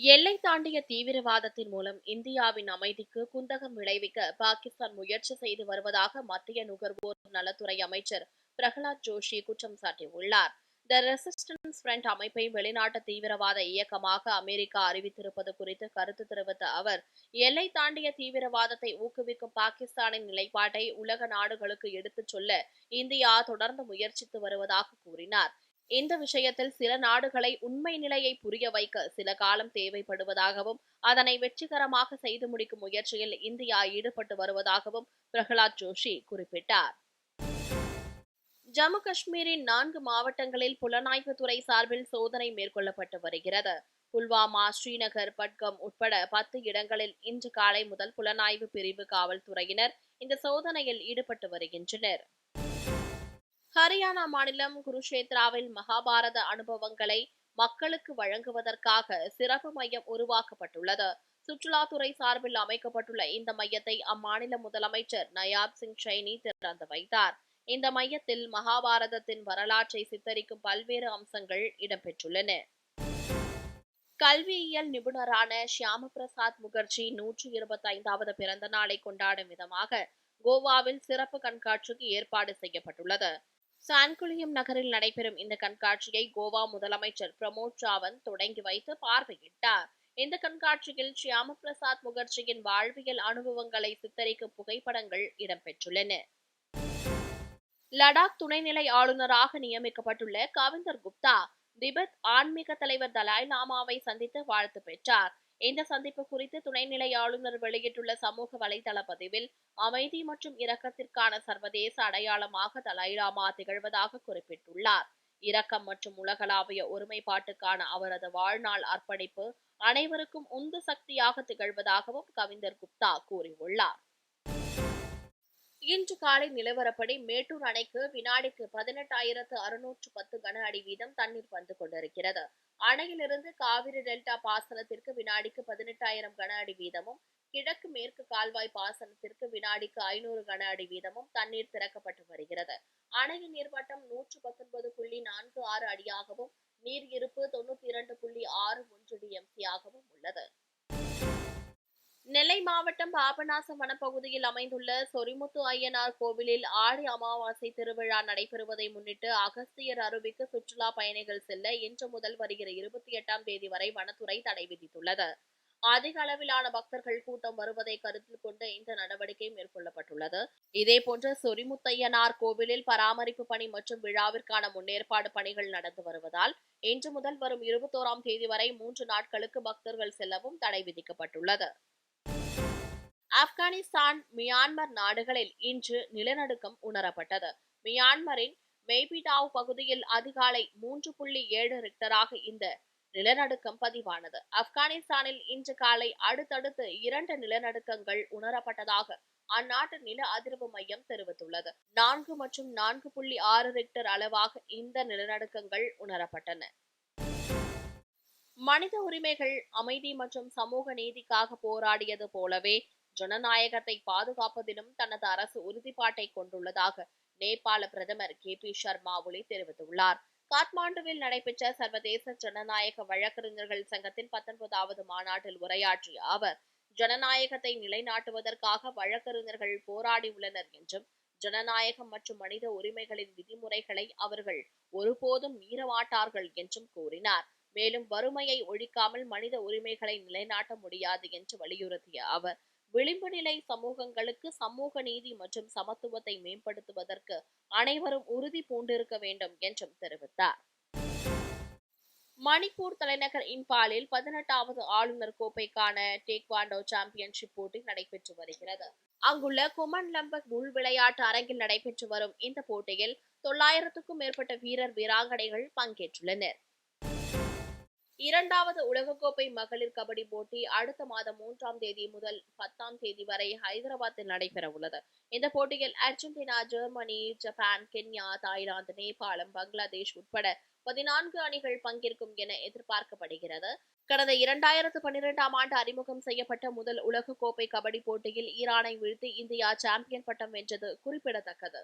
எல்லை தாண்டிய தீவிரவாதத்தின் மூலம் இந்தியாவின் அமைதிக்கு குந்தகம் விளைவிக்க பாகிஸ்தான் முயற்சி செய்து வருவதாக மத்திய நுகர்வோர் நலத்துறை அமைச்சர் பிரகலாத் ஜோஷி குற்றம் சாட்டியுள்ளார். த ரெசிஸ்டன்ஸ் ஃப்ரண்ட் அமைப்பை வெளிநாட்டு தீவிரவாத இயக்கமாக அமெரிக்கா அறிவித்திருப்பது குறித்து கருத்து தெரிவித்த அவர் எல்லை தாண்டிய தீவிரவாதத்தை ஊக்குவிக்கும் பாகிஸ்தானின் நிலைப்பாட்டை உலக நாடுகளுக்கு எடுத்துச் சொல்ல இந்தியா தொடர்ந்து முயற்சித்து வருவதாக கூறினார். இந்த விஷயத்தில் சில நாடுகளை உண்மை நிலையை புரிய வைக்க சில காலம் தேவைப்படுவதாகவும் அதனை வெற்றிகரமாக செய்து முடிக்கும் முயற்சியில் இந்தியா ஈடுபட்டு வருவதாகவும் பிரகலாத் ஜோஷி குறிப்பிட்டார். ஜம்மு காஷ்மீரின் நான்கு மாவட்டங்களில் புலனாய்வுத்துறை சார்பில் சோதனை மேற்கொள்ளப்பட்டு வருகிறது. புல்வாமா ஸ்ரீநகர் பட்கம் உட்பட பத்து இடங்களில் இன்று காலை முதல் புலனாய்வு பிரிவு காவல்துறையினர் இந்த சோதனையில் ஈடுபட்டு வருகின்றனர். ஹரியானா மாநிலம் குருஷேத்ராவில் மகாபாரத அனுபவங்களை மக்களுக்கு வழங்குவதற்காக சிறப்பு மையம் உருவாக்கப்பட்டுள்ளது. சுற்றுலாத்துறை சார்பில் அமைக்கப்பட்டுள்ள இந்த மையத்தை அம்மாநில முதலமைச்சர் நயாப் சிங் சைனி திறந்து வைத்தார். இந்த மையத்தில் மகாபாரதத்தின் வரலாற்றை சித்தரிக்கும் பல்வேறு அம்சங்கள் இடம்பெற்றுள்ளன. கல்வியியல் நிபுணரான ஷியாம பிரசாத் முகர்ஜி நூற்றி இருபத்தி ஐந்தாவது பிறந்த நாளை கொண்டாடும் விதமாக கோவாவில் சிறப்பு கண்காட்சிக்கு ஏற்பாடு செய்யப்பட்டுள்ளது. சான்குலியம் நகரில் நடைபெறும் இந்த கண்காட்சியை கோவா முதலமைச்சர் பிரமோத் சாவந்த் தொடங்கி வைத்து பார்வையிட்டார். இந்த கண்காட்சியில் ஷியாம பிரசாத் முகர்ஜியின் வாழ்வியல் அனுபவங்களை சித்தரிக்கும் புகைப்படங்கள் இடம்பெற்றுள்ளன. லடாக் துணைநிலை ஆளுநராக நியமிக்கப்பட்டுள்ள கவிந்தர் குப்தா திபெத் ஆன்மீக தலைவர் தலாய் லாமாவை சந்தித்து வாழ்த்து பெற்றார். இந்த சந்திப்பு குறித்து துணைநிலை ஆளுநர் வெளியிட்டுள்ள சமூக வலைதள பதிவில் அமைதி மற்றும் இரக்கத்திற்கான சர்வதேச அடையாளமாக தலாய்லாமா திகழ்வதாக குறிப்பிட்டுள்ளார். இரக்கம் மற்றும் உலகளாவிய ஒருமைப்பாட்டுக்கான அவரது வாழ்நாள் அர்ப்பணிப்பு அனைவருக்கும் உந்து சக்தியாக திகழ்வதாகவும் கவிந்தர் குப்தா கூறியுள்ளார். இன்று காலை நிலவரப்படி மேட்டூர் அணைக்கு வினாடிக்கு பதினெட்டாயிரத்து அறுநூற்று பத்து கன அடி வீதம் தண்ணீர் வந்து கொண்டிருக்கிறது. அணையிலிருந்து காவிரி டெல்டா பாசனத்திற்கு வினாடிக்கு பதினெட்டாயிரம் கன அடி வீதமும் கிழக்கு மேற்கு கால்வாய் பாசனத்திற்கு வினாடிக்கு ஐநூறு கன அடி வீதமும் தண்ணீர் திறக்கப்பட்டு வருகிறது. அணையின் நீர்மட்டம் நூற்று பத்தொன்பது புள்ளி நான்கு ஆறு அடியாகவும் நீர் இருப்பு தொண்ணூத்தி இரண்டு புள்ளி ஆறு ஒன்று டிஎம்சியாகவும் உள்ளது. நெல்லை மாவட்டம் பாபநாசம் வனப்பகுதியில் அமைந்துள்ள சொரிமுத்து ஐயனார் கோவிலில் ஆடி அமாவாசை திருவிழா நடைபெறுவதை முன்னிட்டு அகஸ்தியர் அருவிக்கு சுற்றுலா பயணிகள் செல்ல இன்று முதல் வருகிற இருபத்தி எட்டாம் தேதி வரை வனத்துறை தடை விதித்துள்ளது. அதிக அளவிலான பக்தர்கள் கூட்டம் வருவதை கருத்தில் கொண்டு இந்த நடவடிக்கை மேற்கொள்ளப்பட்டுள்ளது. இதேபோன்று சொரிமுத்தையனார் கோவிலில் பராமரிப்பு பணி மற்றும் விழாவிற்கான முன்னேற்பாடு பணிகள் நடந்து வருவதால் இன்று முதல் வரும் இருபத்தோராம் தேதி வரை மூன்று நாட்களுக்கு பக்தர்கள் செல்லவும் தடை விதிக்கப்பட்டுள்ளது. ஆப்கானிஸ்தான் மியான்மர் நாடுகளில் இன்று நிலநடுக்கம் உணரப்பட்டது. மியான்மரின் மெய்பிடாவ் பகுதியில் அதிகாலை மூன்று புள்ளி ஏழு ரிக்டராக இந்த நிலநடுக்கம் பதிவானது. ஆப்கானிஸ்தானில் இன்று காலை அடுத்தடுத்து இரண்டு நிலநடுக்கங்கள் உணரப்பட்டதாக அந்நாட்டு நில அதிர்வு மையம் தெரிவித்துள்ளது. நான்கு மற்றும் நான்கு புள்ளி ஆறு ரிக்டர் அளவாக இந்த நிலநடுக்கங்கள் உணரப்பட்டன. மனித உரிமைகள் அமைதி மற்றும் சமூக நீதிக்காக போராடியது போலவே ஜனநாயகத்தை பாதுகாப்பதிலும் தனது அரசு உறுதிப்பாட்டை கொண்டுள்ளதாக நேபாள பிரதமர் கே பி சர்மா ஒலி தெரிவித்துள்ளார். காத்மாண்டுவில் நடைபெற்ற சர்வதேச ஜனநாயக வழக்கறிஞர்கள் சங்கத்தின் பத்தொன்பதாவது மாநாட்டில் உரையாற்றிய அவர் ஜனநாயகத்தை நிலைநாட்டுவதற்காக வழக்கறிஞர்கள் போராடியுள்ளனர் என்றும் ஜனநாயகம் மற்றும் மனித உரிமைகளின் விதிமுறைகளை அவர்கள் ஒருபோதும் மீறமாட்டார்கள் என்றும் கூறினார். மேலும் வறுமையை ஒழிக்காமல் மனித உரிமைகளை நிலைநாட்ட முடியாது என்று வலியுறுத்திய அவர் விளிம்பு நிலை சமூகங்களுக்கு சமூக நீதி மற்றும் சமத்துவத்தை மேம்படுத்துவதற்கு அனைவரும் உறுதி பூண்டிருக்க வேண்டும் என்றும் தெரிவித்தார். மணிப்பூர் தலைநகர் இம்பாலில் பதினெட்டாவது ஆளுநர் கோப்பைக்கான டேக்வாண்டோ சாம்பியன்ஷிப் போட்டி நடைபெற்று வருகிறது. அங்குள்ள குமன் லம்பக் உள் விளையாட்டு அரங்கில் நடைபெற்று வரும் இந்த போட்டியில் தொள்ளாயிரத்துக்கும் மேற்பட்ட வீரர் வீராங்கனைகள் பங்கேற்றுள்ளனர். இரண்டாவது உலகக்கோப்பை மகளிர் கபடி போட்டி அடுத்த மாதம் மூன்றாம் தேதி முதல் பத்தாம் தேதி வரை ஹைதராபாத்தில் நடைபெற உள்ளது இந்த போட்டியில் Argentina Germany Japan Kenya Thailand நேபாளம் பங்களாதேஷ் உட்பட பதினான்கு அணிகள் பங்கேற்கும் என எதிர்பார்க்கப்படுகிறது. கடந்த இரண்டாயிரத்து பன்னிரெண்டாம் ஆண்டு அறிமுகம் செய்யப்பட்ட முதல் உலகக்கோப்பை கபடி போட்டியில் ஈரானை வீழ்த்தி இந்தியா சாம்பியன் பட்டம் வென்றது குறிப்பிடத்தக்கது.